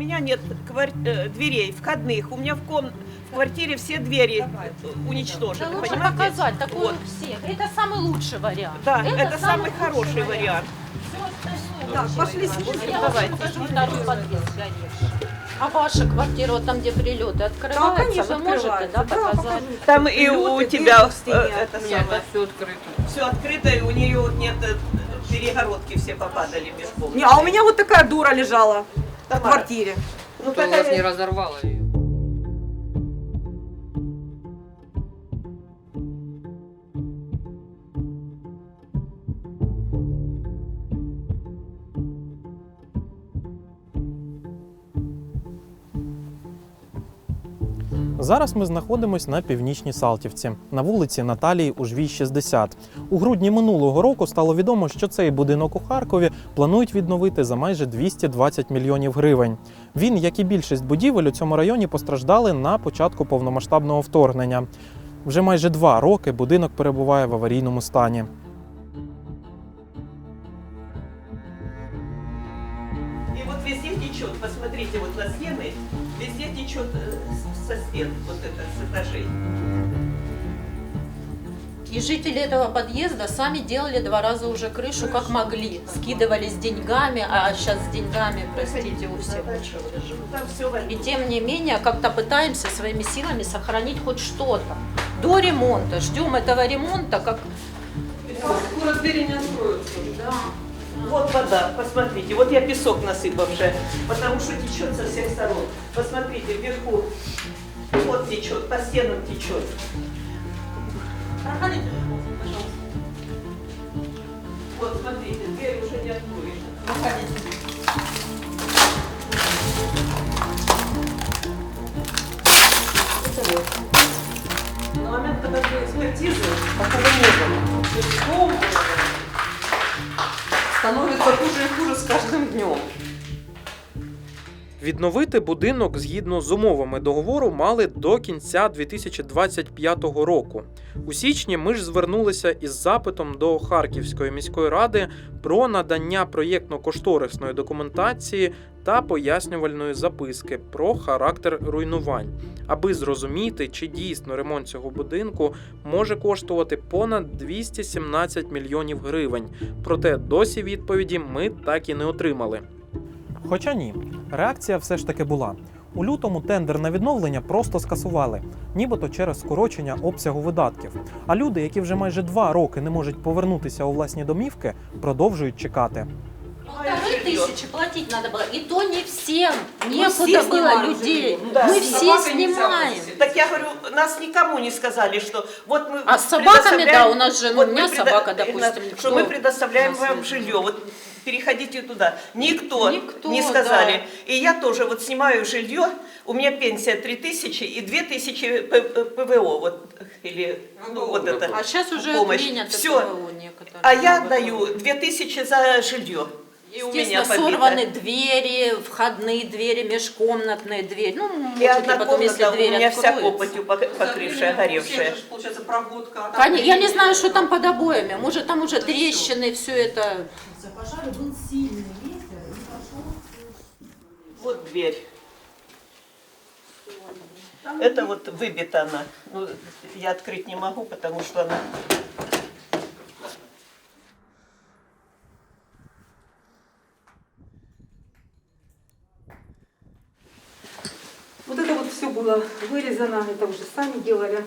меня нет квар... Э, дверей входных, у меня в комнате в квартире все двери э, уничтожены. Да лучше понимаете? показать такую вот. всех. Это самый лучший вариант. Да, это, это самый, хороший вариант. вариант. так, пошли снизу. Давайте. Покажу второй подъезд, конечно. А ваша квартира, вот там, где прилеты, открывается? Да, конечно, Вы можете, открывается. да, показать? Да, покажу. там прилеты, и у тебя... Э, в стене, это нет, самое. это все открыто. Все открыто, и у нее нет перегородки все попадали между Не, а у меня вот такая дура лежала. Тамара. квартире. Ну, Что у нас не разорвало ее. Зараз ми знаходимось на північній Салтівці, на вулиці Наталії у Ужвій, 60. У грудні минулого року стало відомо, що цей будинок у Харкові планують відновити за майже 220 мільйонів гривень. Він, як і більшість будівель у цьому районі, постраждали на початку повномасштабного вторгнення. Вже майже два роки будинок перебуває в аварійному стані. І от везде течет, посмотрите, от на схеми, везде течет э, сосед, вот это с этажей. И жители этого подъезда сами делали два раза уже крышу, как могли. скидывались деньгами, а сейчас с деньгами, простите, у всех. И тем не менее, как-то пытаемся своими силами сохранить хоть что-то. До ремонта. Ждем этого ремонта, как... Скоро двери не откроются. Вот вода, посмотрите, вот я песок насыпавшая, потому что течет со всех сторон. Посмотрите, вверху вот течет, по стенам течет. Проходите, пожалуйста. Вот, смотрите, дверь уже не откроешь. Проходите. На момент подобной экспертизы, походу не было. Становится хуже и хуже с каждым днем. Відновити будинок згідно з умовами договору мали до кінця 2025 року. У січні ми ж звернулися із запитом до Харківської міської ради про надання проєктно-кошторисної документації та пояснювальної записки про характер руйнувань, аби зрозуміти, чи дійсно ремонт цього будинку може коштувати понад 217 мільйонів гривень. Проте досі відповіді ми так і не отримали. Хоча ні, реакція все ж таки була. У лютому тендер на відновлення просто скасували, нібито через скорочення обсягу видатків. А люди, які вже майже два роки не можуть повернутися у власні домівки, продовжують чекати. Полторы тысячи платить надо было. И то не всім нікуди было людей. жилье. Ну да, Так я говорю, нас нікому не сказали, що от ми А с собаками, да, у нас же, ну, у меня собака, допустим, Что никто мы нас вам не- жилье переходите туда. Никто, Никто не сказали. Да. И я тоже вот снимаю жилье, у меня пенсия 3000 и 2000 ПВО, вот, или, ну, ну вот это, А сейчас уже помощь. отменят Все. ПВО некоторые. А я отдаю 2000 за жилье. И у меня побита. сорваны двери, входные двери, межкомнатные двери. Ну, и может, одна потом, если у дверь у меня вся копотью покрывшая, горевшая. Же, получается, проводка. А я не знаю, что там под обоями. Может, там уже ну трещины, все это. За пожары был сильный ветер и пошел. Вот дверь. Это вот выбита она. Ну, я открыть не могу, потому что она было вырезано, это уже сами делали.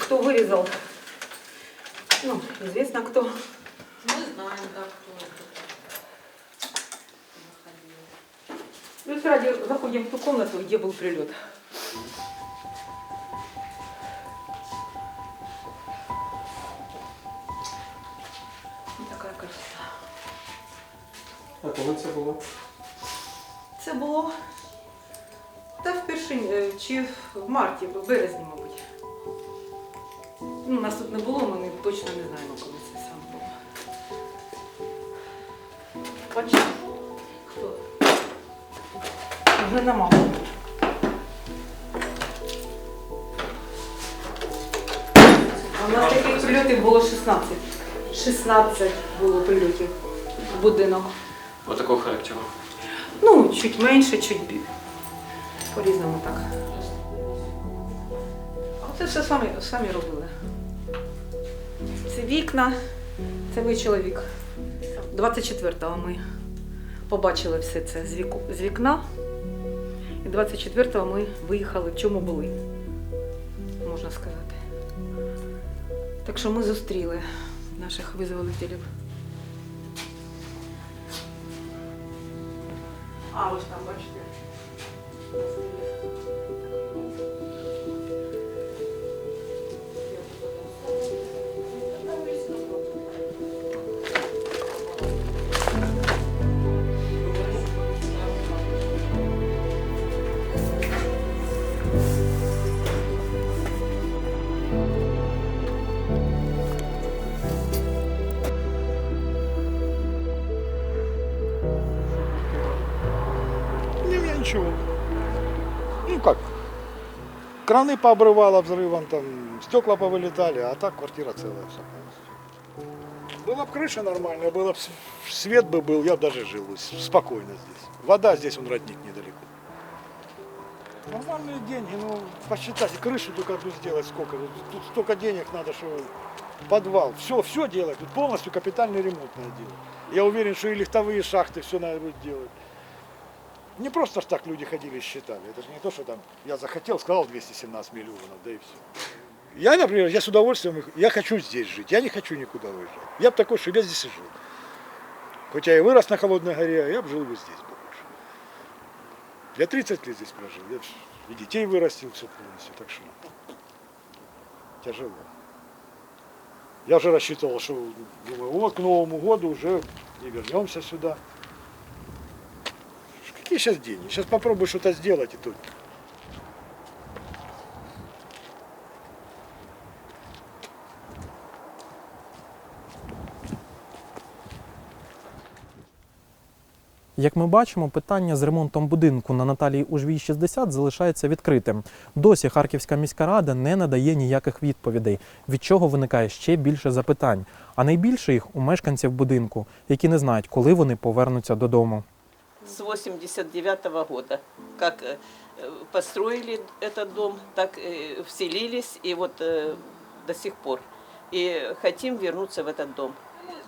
Кто вырезал? Ну, известно кто. Мы знаем, да, кто это. Ну, ради заходим в ту комнату, где был прилет. Та вперше е, чи в марті, в березні, мабуть. Ну, Нас тут не було, ми точно не знаємо, коли це саме було. Бач. Хто? Вже на маму. У нас таких прильотів було 16. 16 було прильотів в будинок. Отакого характеру. Ну, чуть менше, чуть більше по-різному так. А це все самі самі робили. Це вікна, це мій чоловік. 24-го ми побачили все це з вікна. І 24-го ми виїхали, в чому були, можна сказати. Так що ми зустріли наших визволителів. Ağustan está Nasıl краны пообрывало взрывом, там стекла повылетали, а так квартира целая вся Была бы крыша нормальная, было бы свет бы был, я даже жил бы спокойно здесь. Вода здесь, он родник недалеко. Нормальные деньги, ну посчитать крышу только одну сделать сколько. Тут столько денег надо, что подвал, все, все делать, тут полностью капитальный ремонт надо делать. Я уверен, что и лифтовые шахты все надо будет делать. Не просто ж так люди ходили и считали. Это же не то, что там я захотел, сказал 217 миллионов, да и все. Я, например, я с удовольствием, я хочу здесь жить, я не хочу никуда уезжать. Я бы такой, что я здесь и жил. Хоть я и вырос на Холодной горе, а я бы жил бы здесь больше. Я 30 лет здесь прожил, я и детей вырастил все полностью, так что тяжело. Я же рассчитывал, что думаю, вот к Новому году уже и вернемся сюда. какие сейчас деньги? Сейчас попробую что-то сделать и тут. Як ми бачимо, питання з ремонтом будинку на Наталії Ужвій 60 залишається відкритим. Досі Харківська міська рада не надає ніяких відповідей, від чого виникає ще більше запитань. А найбільше їх у мешканців будинку, які не знають, коли вони повернуться додому. с 89 -го года. Как э, построили этот дом, так э, вселились и вот э, до сих пор. И хотим вернуться в этот дом.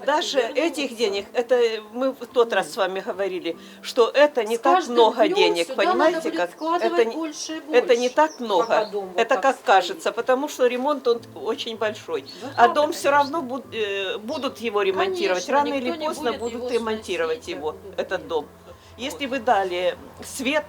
Даже этих денег, это мы в тот раз с вами говорили, что это не так много денег, понимаете, как это не, больше больше, это не так много, это как стоит. кажется, потому что ремонт он очень большой, ну а дом все равно буд, будут его ремонтировать, рано или поздно будут ремонтировать его, этот дом. Если вы дали свет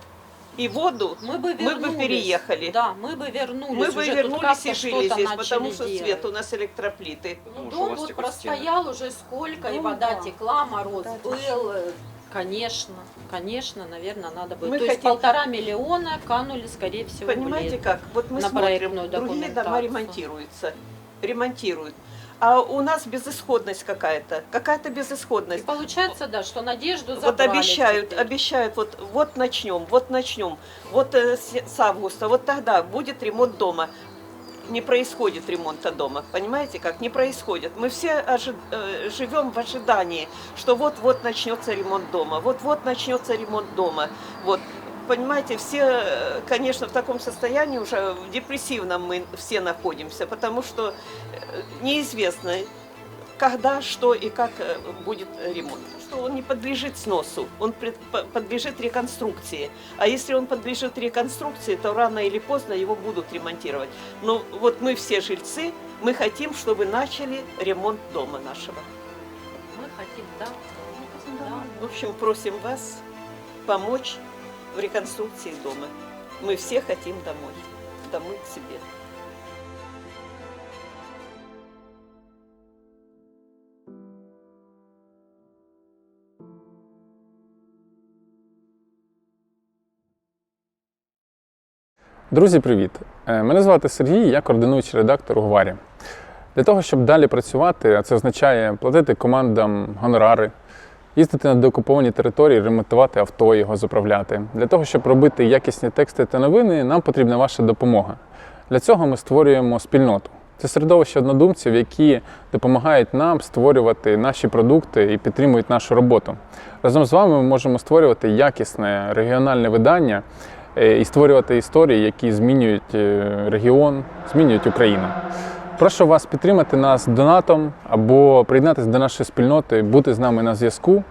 и воду, мы бы, мы бы переехали. Да, мы бы вернулись. Мы бы вернулись и жили здесь, потому что делать. свет, у нас электроплиты. Ну, дом вот простоял уже сколько, Дом, и ну вода да. текла, мороз да, был. Э, конечно, конечно, наверное, надо будет. Мы То хотим... есть полтора миллиона канули, скорее всего, Понимаете как? Вот мы на смотрим, другие дома ремонтируются, ремонтируют. а у нас безысходность какая-то, какая-то безысходность. И получается, да, что надежду забрали. Вот обещают, теперь. обещают, вот, вот начнем, вот начнем, вот э, с, с августа, вот тогда будет ремонт дома. Не происходит ремонта дома, понимаете как? Не происходит. Мы все ожи- э, живем в ожидании, что вот-вот начнется ремонт дома, вот-вот начнется ремонт дома. Вот. понимаете, все, э, конечно, в таком состоянии уже, в депрессивном мы все находимся, потому что э, неизвестно, когда, что и как э, будет ремонт. Что он не подлежит сносу, он подлежит реконструкции. А если он подлежит реконструкции, то рано или поздно его будут ремонтировать. Но вот мы все жильцы, мы хотим, чтобы начали ремонт дома нашего. Мы хотим, да. да. В общем, просим вас помочь в реконструкции дома. Мы все хотим домой, домой к себе. Друзі, привіт! Е, мене звати Сергій, я координуючий редактор у Гварі. Для того, щоб далі працювати, а це означає платити командам гонорари їздити на деокуповані території, ремонтувати авто, його заправляти. Для того, щоб робити якісні тексти та новини, нам потрібна ваша допомога. Для цього ми створюємо спільноту. Це середовище однодумців, які допомагають нам створювати наші продукти і підтримують нашу роботу. Разом з вами ми можемо створювати якісне регіональне видання е, і створювати історії, які змінюють е, регіон, змінюють Україну. Прошу вас підтримати нас донатом або приєднатися до нашої спільноти, бути з нами на зв'язку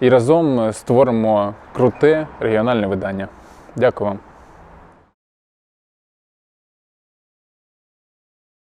і разом е, створимо круте регіональне видання. Дякую вам.